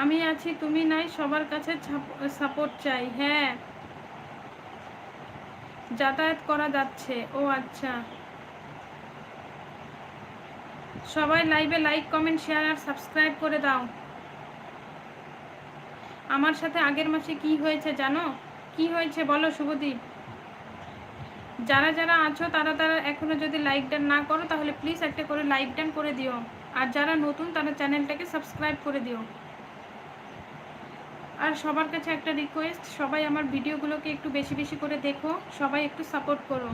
আমি আছি, তুমি নাই, সবার কাছে সাপোর্ট চাই হ্যাঁ। যাতায়াত করা যাচ্ছে, ও আচ্ছা। সবাই লাইভে লাইক কমেন্ট শেয়ার আর সাবস্ক্রাইব করে দাও। আমার সাথে আগের মাসে কি হয়েছে জানো? কি হয়েছে বলো শুভদীপ? যারা যারা আছো, তারা তারা এখনও যদি লাইক ডান না করো, তাহলে প্লিজ একটা করে লাইক ডান করে দিও। আর যারা নতুন, তারা চ্যানেলটাকে সাবস্ক্রাইব করে দিও। আর সবার কাছে একটা রিকোয়েস্ট সবাই আমার ভিডিওগুলোকে একটু বেশি বেশি করে দেখো, সবাই একটু সাপোর্ট করো।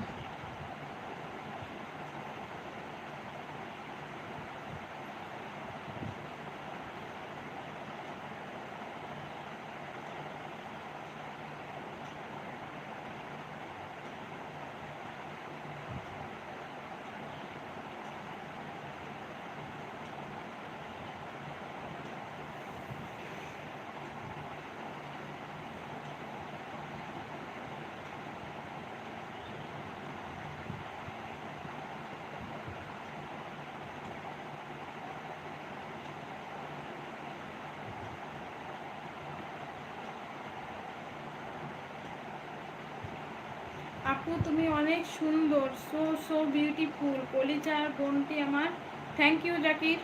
আপু তুমি অনেক সুন্দর সো সো বিউটিফুল কলিজার বোনটি আমার। Thank you Zakir.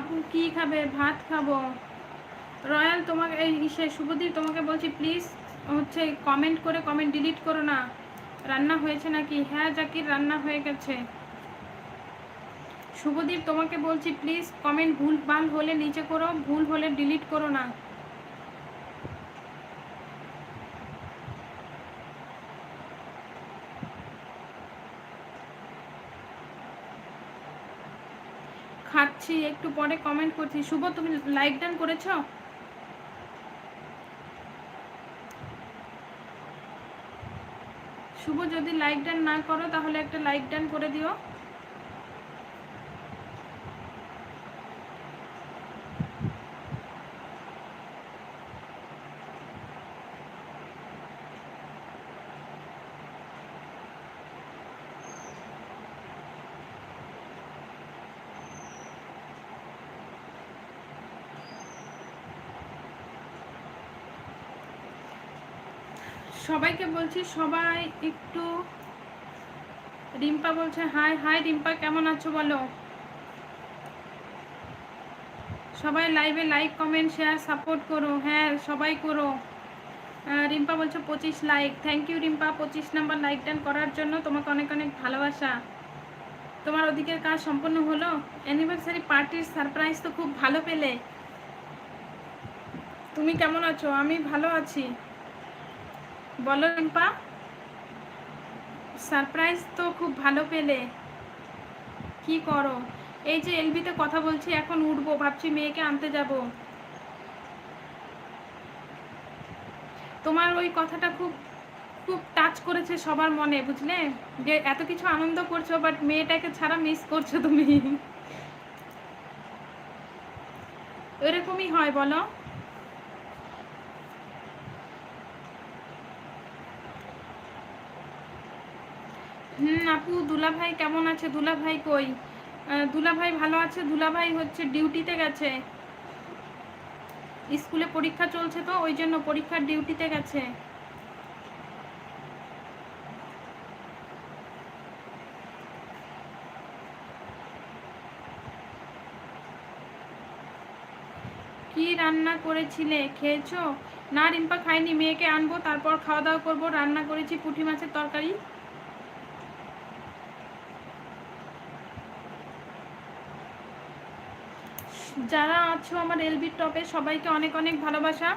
আপু কি খাবে? ভাত খাব। রয়্যাল তোমাকে এই সে শুভদীপ তোমাকে বলছি প্লিজ হচ্ছে কমেন্ট করে কমেন্ট ডিলিট করো না। রান্না হয়েছে নাকি? হ্যাঁ জাকির, রান্না হয়ে গেছে। শুভদীপ তোমাকে বলছি প্লিজ কমেন্ট ভুল ভালো হলে নিচে করো, ভুল হলে ডিলিট করো না। খাচ্ছি, একটু পরে কমেন্ট করছি। শুভ, তুমি লাইক ডান করেছ? শুভ, যদি লাইক ডান না করো, তাহলে একটা লাইক ডান করে দিও। সবাইকে বলছি, সবাই একটু রিম্পা বলছে, হাই হাই রিম্পা, কেমন আছো বলো? সবাই লাইভে লাইক কমেন্ট শেয়ার সাপোর্ট করো হ্যাঁ সবাই করো। রিম্পা বলছো, পঁচিশ লাইক থ্যাংক ইউ রিম্পা, পঁচিশ নাম্বার লাইক ডান করার জন্য তোমাকে অনেক অনেক ভালোবাসা। তোমার ওদিকের কাজ সম্পন্ন হলো? অ্যানিভার্সারি পার্টির সারপ্রাইজ তো খুব ভালো পেলে। তুমি কেমন আছো? আমি ভালো আছি। বলো রিম্পা সারপ্রাইজ তো খুব ভালো পেলে। কি করো? এই যে এলবিতে কথা বলছি, এখন উঠবো, ভাবছি মেয়েকে আনতে যাব। তোমার ওই কথাটা খুব খুব টাচ করেছে সবার মনে, বুঝলে? যে এত কিছু আনন্দ করছ বাট মেয়েটাকে ছাড়া মিস করছ তুমি। এরকমই হয়, বলো। হুম, আপু দুলা ভাই কেমন আছে? দুলা ভাই কই? দুলা ভাই ভালো আছে? দুলা ভাই হচ্ছে ডিউটিতে গেছে। স্কুলে পরীক্ষা চলছে তো, ওই জন্য পরীক্ষার ডিউটিতে গেছে। কি রান্না করেছিলে? খেয়েছো? না, রিম্পা খাইনি মেয়েকে আনব, তারপর খাওয়া দাওয়া করব। রান্না করেছি পুঁটি মাছের তরকারি। যারা আছো আমার এলবির টপে সবাইকে অনেক অনেক ভালোবাসা।